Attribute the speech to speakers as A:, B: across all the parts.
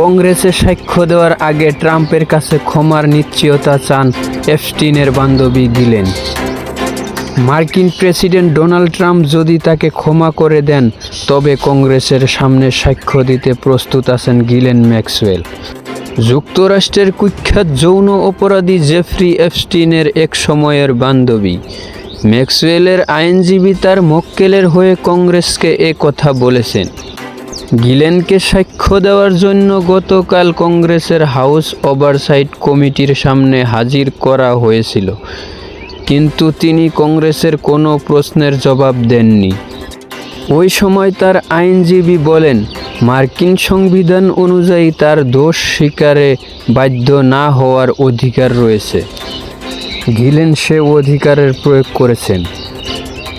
A: কংগ্রেসে সাক্ষ্য দেওয়ার আগে ট্রাম্পের কাছে ক্ষমার নিশ্চয়তা চান এফস্টিনের বান্ধবী গিলেন। মার্কিন প্রেসিডেন্ট ডোনাল্ড ট্রাম্প যদি তাকে ক্ষমা করে দেন, তবে কংগ্রেসের সামনে সাক্ষ্য দিতে প্রস্তুত আছেন গিলেন ম্যাক্সওয়েল। যুক্তরাষ্ট্রের কুখ্যাত যৌন অপরাধী জেফ্রি এফস্টিনের এক সময়ের বান্ধবী। ম্যাক্সওয়েলের আইনজীবী তার মক্কেলের হয়ে কংগ্রেসকে কথা বলেছেন। গিলেনকে সাক্ষ্য দেওয়ার জন্য গতকাল কংগ্রেসের হাউস ওভারসাইট কমিটির সামনে হাজির করা হয়েছিল। কিন্তু তিনি কংগ্রেসের কোনো প্রশ্নের জবাব দেননি। ওই সময় তার আইনজীবী বলেন, মার্কিন সংবিধান অনুযায়ী তার দোষ স্বীকারে বাধ্য না হওয়ার অধিকার রয়েছে। গিলেন সে অধিকারের প্রয়োগ করেছেন।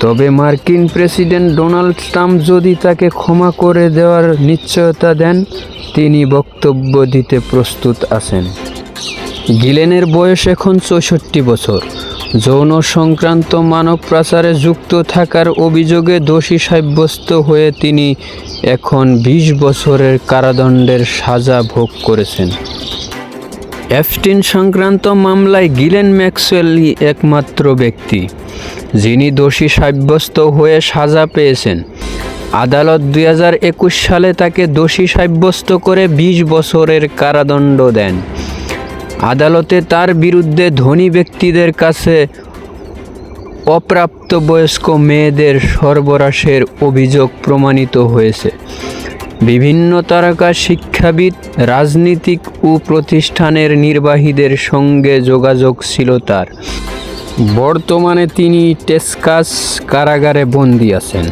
A: তবে মার্কিন প্রেসিডেন্ট ডোনাল্ড ট্রাম্প যদি তাকে ক্ষমা করে দেওয়ার নিশ্চয়তা দেন, তিনি বক্তব্য দিতে প্রস্তুত আছেন। গিলেনের বয়স এখন চৌষট্টি বছর। যৌন সংক্রান্ত মানব পাচারে যুক্ত থাকার অভিযোগে দোষী সাব্যস্ত হয়ে তিনি এখন বিশ বছরের কারাদণ্ডের সাজা ভোগ করেছেন। এফটিন সংক্রান্ত মামলায় গিলেন ম্যাক্সওয়েলই একমাত্র ব্যক্তি, যিনি দোষী সাব্যস্ত হয়ে সাজা পেয়েছেন। আদালত দুই হাজার একুশ সালে তাকে দোষী সাব্যস্ত করে বিশ বছরের কারাদণ্ড দেন। আদালতে তার বিরুদ্ধে ধনী ব্যক্তিদের কাছে অপ্রাপ্তবয়স্ক মেয়েদের সর্বরাশের অভিযোগ প্রমাণিত হয়েছে। বিভিন্ন তারকা শিক্ষাবিদ, রাজনীতিক ও প্রতিষ্ঠানের নির্বাহীদের সঙ্গে যোগাযোগ ছিল তার। বর্তমানে তিনি টেসকাস কারাগারে বন্দী আছেন।